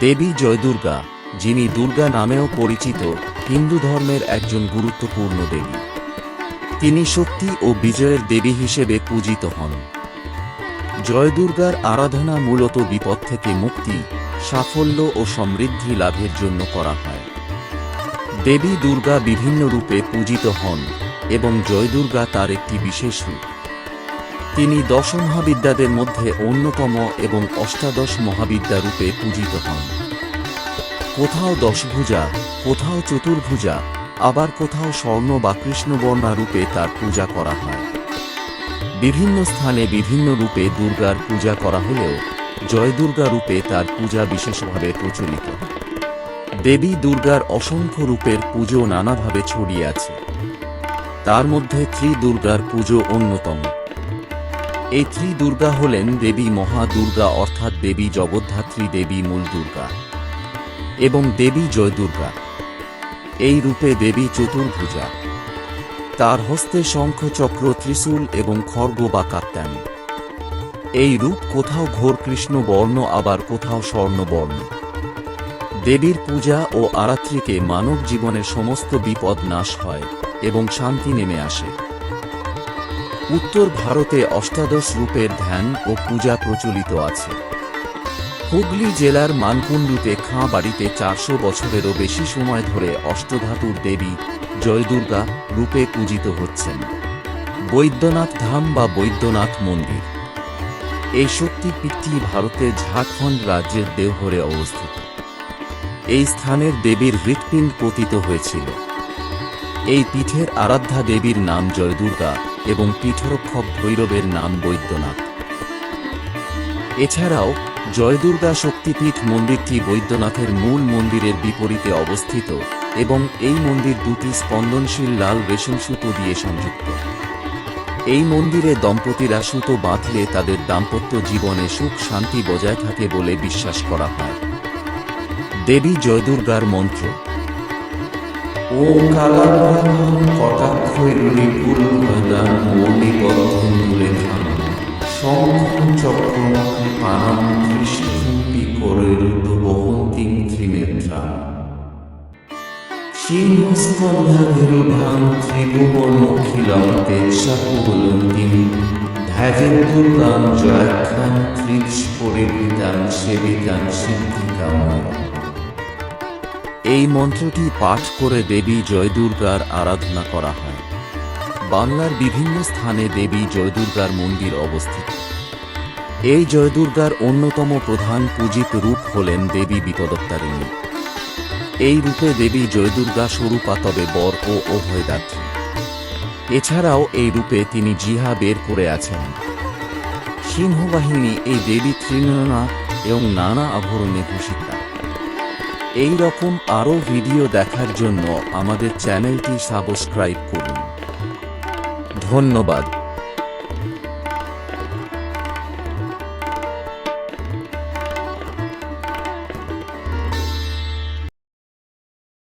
দেবী জয়দুর্গা, যিনি দুর্গা নামেও পরিচিত, হিন্দু ধর্মের একজন গুরুত্বপূর্ণ দেবী। তিনি শক্তি ও বিজয়ের দেবী হিসেবে পূজিত হন। জয়দুর্গার আরাধনা মূলত বিপদ থেকে মুক্তি, সাফল্য ও সমৃদ্ধি লাভের জন্য করা হয়। দেবী দুর্গা বিভিন্ন রূপে পূজিত হন এবং জয়দুর্গা তার একটি বিশেষ রূপ। তিনি দশ মহাবিদ্যাদের মধ্যে অন্যতম এবং অষ্টাদশ মহাবিদ্যা রূপে পূজিত হন। কোথাও দশভুজা, কোথাও চতুর্ভুজা, আবার কোথাও স্বর্ণ বা কৃষ্ণবর্ণা রূপে তার পূজা করা হয়। বিভিন্ন স্থানে বিভিন্ন রূপে দুর্গার পূজা করা হলেও জয় দুর্গা রূপে তার পূজা বিশেষভাবে প্রচলিত। দেবী দুর্গার অসংখ্য রূপের পুজো নানাভাবে ছড়িয়ে আছে। তার মধ্যে ত্রি দুর্গার পুজো অন্যতম। এই ত্রি দুর্গা হলেন দেবী মহা দুর্গা অর্থাৎ দেবী জগদ্ধাত্রী, দেবী মূল দুর্গা এবং দেবী জয় দুর্গা এই রূপে দেবী চতুর্ভুজা। তার হস্তে শঙ্খ চক্র ত্রিশূল এবং খর্গ বা কাত্যান এই রূপ কোথাও ঘোর কৃষ্ণ বর্ণ, আবার কোথাও স্বর্ণবর্ণ দেবীর পূজা ও আরাত্রিকে মানব জীবনের সমস্ত বিপদ নাশ হয় এবং শান্তি নেমে আসে। উত্তর ভারতে অষ্টাদশ রূপের ধ্যান ও পূজা প্রচলিত আছে। হুগলি জেলার মানকুণ্ডুতে খাঁ বাড়িতে চারশো বছরেরও বেশি সময় ধরে অষ্টধাতুর দেবী জয়দুর্গা রূপে পূজিত হচ্ছেন। বৈদ্যনাথ ধাম বা বৈদ্যনাথ মন্দির। এই শক্তিপীঠটি ভারতের ঝাড়খণ্ড রাজ্যের দেওঘরে অবস্থিত। এই স্থানের দেবীর হৃৎপিণ্ড পতিত হয়েছিল। এই পীঠের আরাধ্যা দেবীর নাম জয়দুর্গা এবং পীঠরক্ষক ভৈরবের নাম বৈদ্যনাথ। এছাড়াও জয়দুর্গা শক্তিপীঠ মন্দিরটি বৈদ্যনাথের মূল মন্দিরের বিপরীতে অবস্থিত এবং এই মন্দির দুটি স্পন্দনশীল লাল রেশম সুতো দিয়ে সংযুক্ত। এই মন্দিরে দম্পতিরা সুতো বাঁধলে তাদের দাম্পত্য জীবনে সুখ শান্তি বজায় থাকে বলে বিশ্বাস করা হয়। দেবী জয়দুর্গার মন্ত্র ওম কালাভ্রাম কটাক্ষৈরুলি পুরুভদাম মৌলিবদ্ধম লেখাম শঙ্খ চক্র পানাম কৃষ্ণি করৈরুত বহন্তিং ত্রিনেত্রা সিংহস্কন্ধাভিরুভাং ত্রিভুবনমখিলং তেজসাকুবলন্তিম ধ্যাজেন্দুর্গাং জয়াখ্যাং ত্রিশ পরিবৃতাং সেবিতাং সিদ্ধিকাময় এই মন্ত্রটি পাঠ করে দেবী জয়দুর্গার আরাধনা করা হয়। বাংলার বিভিন্ন স্থানে দেবী জয়দুর্গার মন্দির অবস্থিত। এই জয়দুর্গার অন্যতম প্রধান পূজিত রূপ হলেন দেবী বিপদত্তারিণী। এই রূপে দেবী জয়দুর্গা স্বরূপা তবে বর ও অভয়দাত্রী এছাড়াও এই রূপে তিনি জিহা বের করে আছেন। সিংহবাহিনী এই দেবী তৃণনা এবং নানা আভরণে ভূষিতা। এই রকম আরও ভিডিও দেখার জন্য আমাদের চ্যানেলটি সাবস্ক্রাইব করুন। ধন্যবাদ।